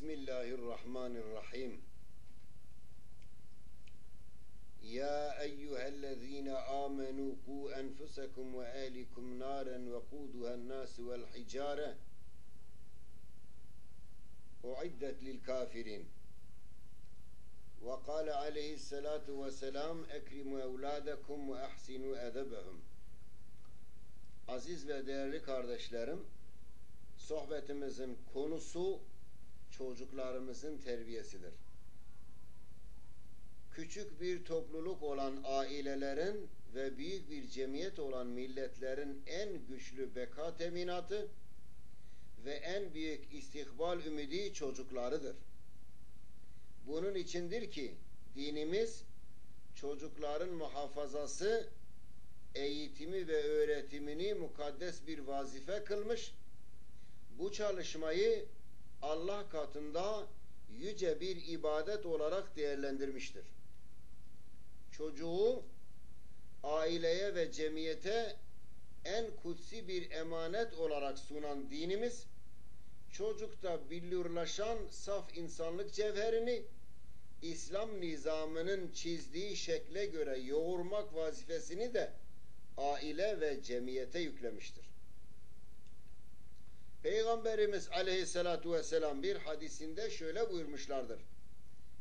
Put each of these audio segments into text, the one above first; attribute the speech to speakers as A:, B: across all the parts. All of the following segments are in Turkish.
A: Bismillahirrahmanirrahim. Ya eyyühellezine amenu ku enfusekum ve ehlikum naren ve kuduhen nasu vel hicare uiddet lil kafirin. Ve kâle aleyhissalatu vesselam ekrimu evlâdekum ve ahsinu edebehum. Aziz ve değerli kardeşlerim, sohbetimizin konusu çocuklarımızın terbiyesidir. Küçük bir topluluk olan ailelerin ve büyük bir cemiyet olan milletlerin en güçlü beka teminatı ve en büyük istikbal ümidi çocuklarıdır. Bunun içindir ki dinimiz çocukların muhafazası, eğitimi ve öğretimini mukaddes bir vazife kılmış. Bu çalışmayı Allah katında yüce bir ibadet olarak değerlendirmiştir. Çocuğu aileye ve cemiyete en kutsi bir emanet olarak sunan dinimiz, çocukta billurlaşan saf insanlık cevherini İslam nizamının çizdiği şekle göre yoğurmak vazifesini de aile ve cemiyete yüklemiştir. Peygamberimiz aleyhissalatu vesselam bir hadisinde şöyle buyurmuşlardır.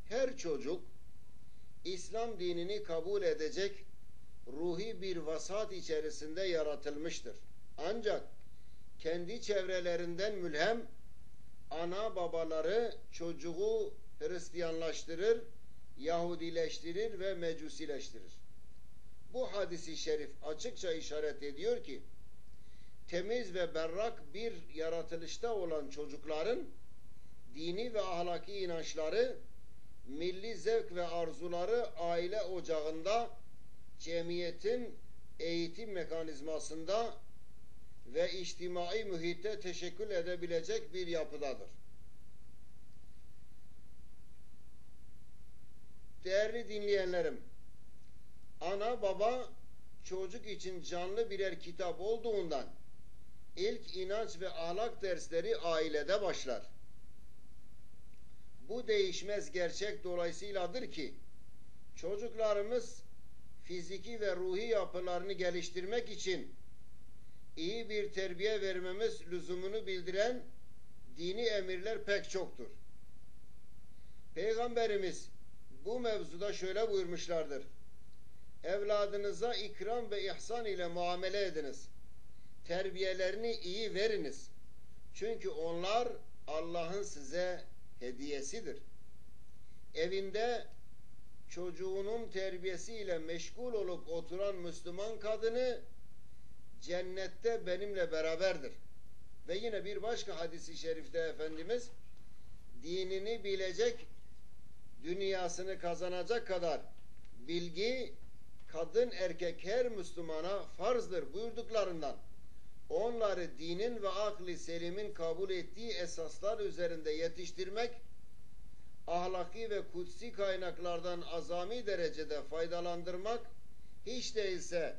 A: Her çocuk İslam dinini kabul edecek ruhi bir vasat içerisinde yaratılmıştır. Ancak kendi çevrelerinden mülhem ana babaları çocuğu Hristiyanlaştırır, Yahudileştirir ve Mecusileştirir. Bu hadisi şerif açıkça işaret ediyor ki temiz ve berrak bir yaratılışta olan çocukların dini ve ahlaki inançları, milli zevk ve arzuları aile ocağında, cemiyetin eğitim mekanizmasında ve içtimai mühitte teşekkül edebilecek bir yapıdadır. Değerli dinleyenlerim, ana baba çocuk için canlı birer kitap olduğundan ilk inanç ve ahlak dersleri ailede başlar. Bu değişmez gerçek dolayısıyladır ki çocuklarımız fiziki ve ruhi yapılarını geliştirmek için iyi bir terbiye vermemiz lüzumunu bildiren dini emirler pek çoktur. Peygamberimiz bu mevzuda şöyle buyurmuşlardır. Evladınıza ikram ve ihsan ile muamele ediniz. Terbiyelerini iyi veriniz. Çünkü onlar Allah'ın size hediyesidir. Evinde çocuğunun terbiyesiyle meşgul olup oturan Müslüman kadını cennette benimle beraberdir. Ve yine bir başka hadisi şerifte Efendimiz dinini bilecek, dünyasını kazanacak kadar bilgi kadın erkek her Müslümana farzdır buyurduklarından onları dinin ve akli selimin kabul ettiği esaslar üzerinde yetiştirmek ahlaki ve kutsi kaynaklardan azami derecede faydalandırmak hiç değilse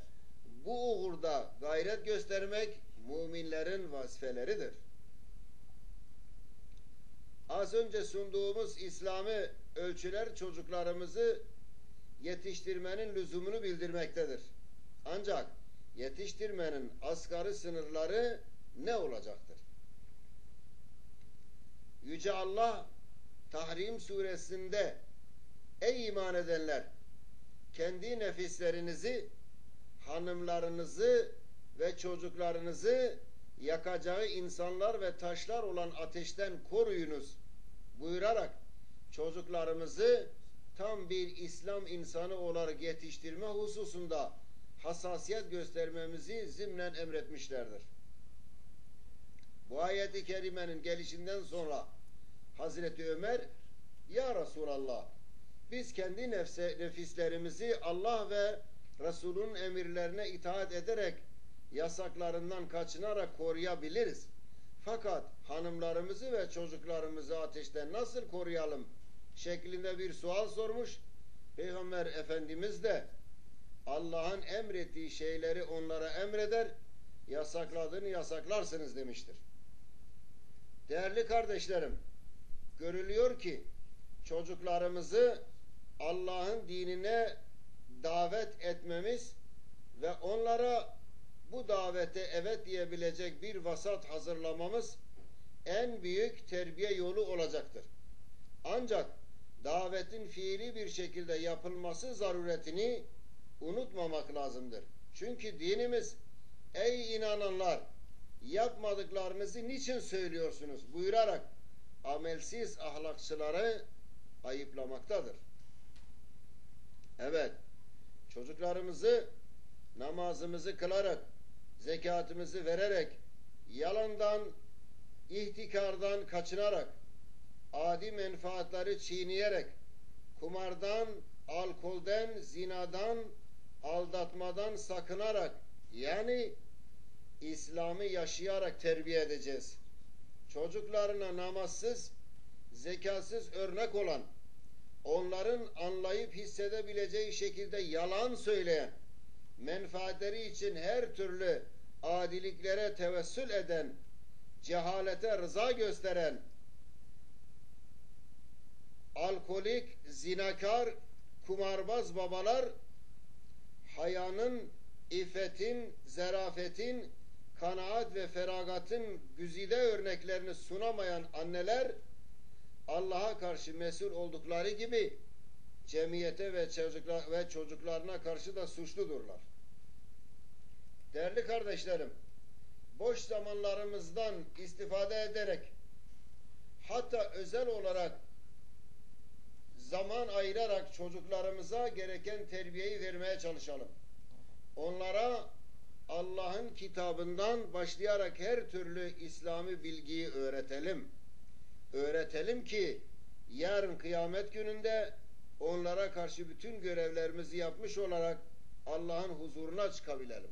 A: bu uğurda gayret göstermek müminlerin vazifeleridir. Az önce sunduğumuz İslami ölçüler çocuklarımızı yetiştirmenin lüzumunu bildirmektedir. Ancak yetiştirmenin asgari sınırları ne olacaktır? Yüce Allah Tahrim suresinde Ey iman edenler! Kendi nefislerinizi, hanımlarınızı ve çocuklarınızı yakacağı insanlar ve taşlar olan ateşten koruyunuz buyurarak çocuklarımızı tam bir İslam insanı olarak yetiştirme hususunda hassasiyet göstermemizi zimnen emretmişlerdir. Bu ayeti kerimenin gelişinden sonra Hazreti Ömer Ya Resulallah biz kendi nefse, nefislerimizi Allah ve Resul'ün emirlerine itaat ederek yasaklarından kaçınarak koruyabiliriz. Fakat hanımlarımızı ve çocuklarımızı ateşten nasıl koruyalım şeklinde bir sual sormuş. Peygamber Efendimiz de Allah'ın emrettiği şeyleri onlara emreder, yasakladığını yasaklarsınız demiştir. Değerli kardeşlerim, görülüyor ki çocuklarımızı Allah'ın dinine davet etmemiz ve onlara bu davete evet diyebilecek bir vasat hazırlamamız en büyük terbiye yolu olacaktır. Ancak davetin fiili bir şekilde yapılması zaruretini unutmamak lazımdır. Çünkü dinimiz ey inananlar yapmadıklarınızı niçin söylüyorsunuz buyurarak amelsiz ahlakçıları ayıplamaktadır. Evet, çocuklarımızı namazımızı kılarak, zekatımızı vererek, yalandan, ihtikardan kaçınarak, adi menfaatları çiğneyerek, kumardan, alkolden, zinadan, aldatmadan sakınarak, yani İslam'ı yaşayarak terbiye edeceğiz. Çocuklarına namazsız, zekatsız örnek olan, onların anlayıp hissedebileceği şekilde yalan söyleyen, menfaatleri için her türlü adiliklere tevessül eden, cehalete rıza gösteren, alkolik, zinakar, kumarbaz babalar, hayanın, iffetin, zerafetin, kanaat ve feragatın güzide örneklerini sunamayan anneler, Allah'a karşı mesul oldukları gibi cemiyete ve çocuklar ve çocuklarına karşı da suçludurlar. Değerli kardeşlerim, boş zamanlarımızdan istifade ederek hatta özel olarak zaman ayırarak çocuklarımıza gereken terbiyeyi vermeye çalışalım. Onlara Allah'ın kitabından başlayarak her türlü İslami bilgiyi öğretelim. Öğretelim ki yarın kıyamet gününde onlara karşı bütün görevlerimizi yapmış olarak Allah'ın huzuruna çıkabilelim.